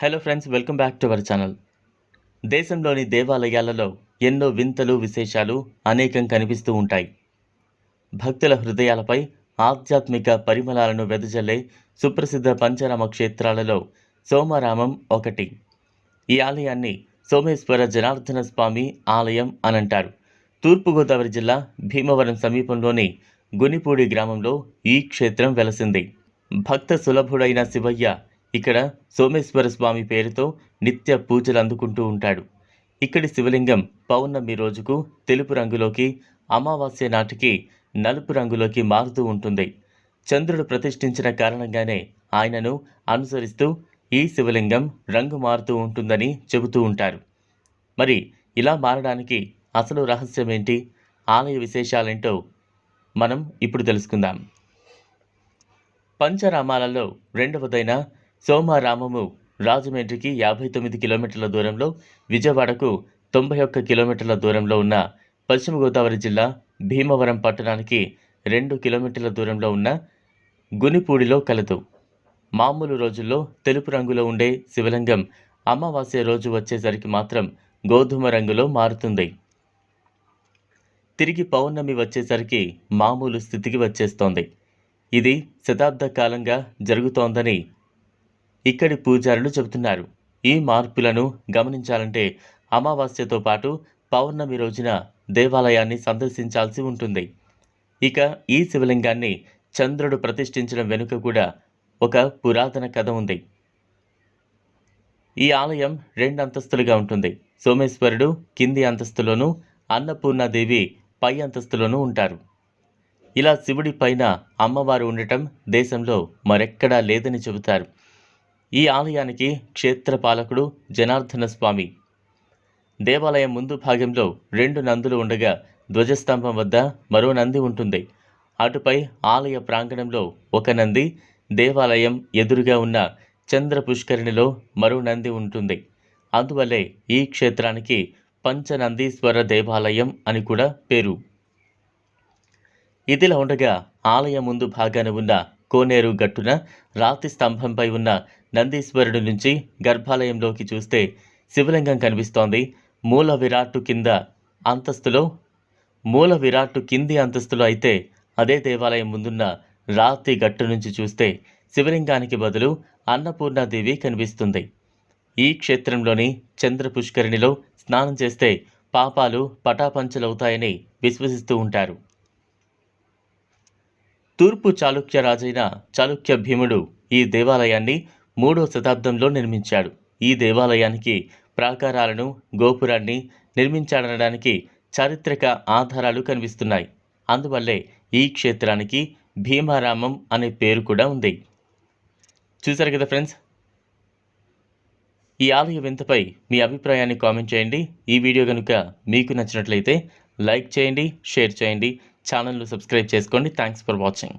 Hello friends welcome back to our channel దేశంలోని దేవాలయాలలో ఎన్నో వింతలు విశేషాలు అనేకం కనిపిస్తూ ఉంటాయి. భక్తుల హృదయాలపై ఆధ్యాత్మిక పరిమళాలను వెదజల్లే సుప్రసిద్ధ పంచరామ క్షేత్రాలలో సోమరామం ఒకటి. ఈ ఆలయాన్ని సోమేశ్వర జనార్దన స్వామి ఆలయం అనంటారు. తూర్పుగోదావరి జిల్లా భీమవరం సమీపంలోని గునిపూడి గ్రామంలో ఈ క్షేత్రం వెలసింది. భక్త సులభుడైన శివయ్య ఇక్కడ సోమేశ్వర స్వామి పేరుతో నిత్య పూజలు అందుకుంటూ ఉంటాడు. ఇక్కడి శివలింగం పౌర్ణమి రోజుకు తెలుపు రంగులోకి అమావాస్య నాటికి నలుపు రంగులోకి మారుతూ ఉంటుంది. చంద్రుడు ప్రతిష్ఠించిన కారణంగానే ఆయనను అనుసరిస్తూ ఈ శివలింగం రంగు మారుతూ ఉంటుందని చెబుతూ ఉంటారు. మరి ఇలా మారడానికి అసలు రహస్యం ఏంటి ఆలయ విశేషాలేంటో మనం ఇప్పుడు తెలుసుకుందాం. పంచరామాలలో రెండవదైన సోమారామము రాజమండ్రికి యాభై తొమ్మిది కిలోమీటర్ల దూరంలో విజయవాడకు తొంభై ఒక్క కిలోమీటర్ల దూరంలో ఉన్న పశ్చిమ గోదావరి జిల్లా భీమవరం పట్టణానికి రెండు కిలోమీటర్ల దూరంలో ఉన్న గునిపూడిలో కలదు. మామూలు రోజుల్లో తెలుపు రంగులో ఉండే శివలింగం అమావాస్య రోజు వచ్చేసరికి మాత్రం గోధుమ రంగులో మారుతుంది. తిరిగి పౌర్ణమి వచ్చేసరికి మామూలు స్థితికి వచ్చేస్తోంది. ఇది శతాబ్ద కాలంగా జరుగుతోందని ఇక్కడి పూజారులు చెబుతున్నారు. ఈ మార్పులను గమనించాలంటే అమావాస్యతో పాటు పౌర్ణమి రోజున దేవాలయాన్ని సందర్శించాల్సి ఉంటుంది. ఇక ఈ శివలింగాన్ని చంద్రుడు ప్రతిష్ఠించడం వెనుక కూడా ఒక పురాతన కథ ఉంది. ఈ ఆలయం రెండు అంతస్తులుగా ఉంటుంది. సోమేశ్వరుడు కింది అంతస్తులోనూ అన్నపూర్ణాదేవి పై అంతస్తులోనూ ఉంటారు. ఇలా శివుడి పైన అమ్మవారు ఉండటం దేశంలో మరెక్కడా లేదని చెబుతారు. ఈ ఆలయానికి క్షేత్రపాలకుడు జనార్దన స్వామి దేవాలయం ముందు భాగంలో రెండు నందులు ఉండగా ధ్వజస్తంభం వద్ద మరో నంది ఉంటుంది. అటుపై ఆలయ ప్రాంగణంలో ఒక నంది దేవాలయం ఎదురుగా ఉన్న చంద్ర పుష్కరిణిలో మరో నంది ఉంటుంది. అందువల్లే ఈ క్షేత్రానికి పంచనందీశ్వర దేవాలయం అని కూడా పేరు. ఇదిలా ఉండగా ఆలయం ముందు భాగాన ఉన్న కోనేరు గట్టున రాతి స్తంభంపై ఉన్న నందీశ్వరుడి నుంచి గర్భాలయంలోకి చూస్తే శివలింగం కనిపిస్తోంది. మూల విరాట్టు కింద అంతస్తులో మూల విరాట్టు కింది అంతస్తులో అయితే అదే దేవాలయం ముందున్న రాతి గట్టు నుంచి చూస్తే శివలింగానికి బదులు అన్నపూర్ణాదేవి కనిపిస్తుంది. ఈ క్షేత్రంలోని చంద్ర పుష్కరిణిలో స్నానం చేస్తే పాపాలు పటాపంచలవుతాయని విశ్వసిస్తూ ఉంటారు. తూర్పు చాళుక్య రాజైన చాళుక్య భీముడు ఈ దేవాలయాన్ని మూడో శతాబ్దంలో నిర్మించాడు. ఈ దేవాలయానికి ప్రాకారాలను గోపురాన్ని నిర్మించాడనడానికి చారిత్రక ఆధారాలు కనిపిస్తున్నాయి. అందువల్లే ఈ క్షేత్రానికి భీమారామం అనే పేరు కూడా ఉంది. చూసారు కదా ఫ్రెండ్స్? ఈ ఆలయ వింతపై మీ అభిప్రాయాన్ని కామెంట్ చేయండి. ఈ వీడియో కనుక మీకు నచ్చినట్లయితే లైక్ చేయండి షేర్ చేయండి. ఛానల్ను సబ్స్క్రైబ్ చేసుకోండి. Thanks for watching.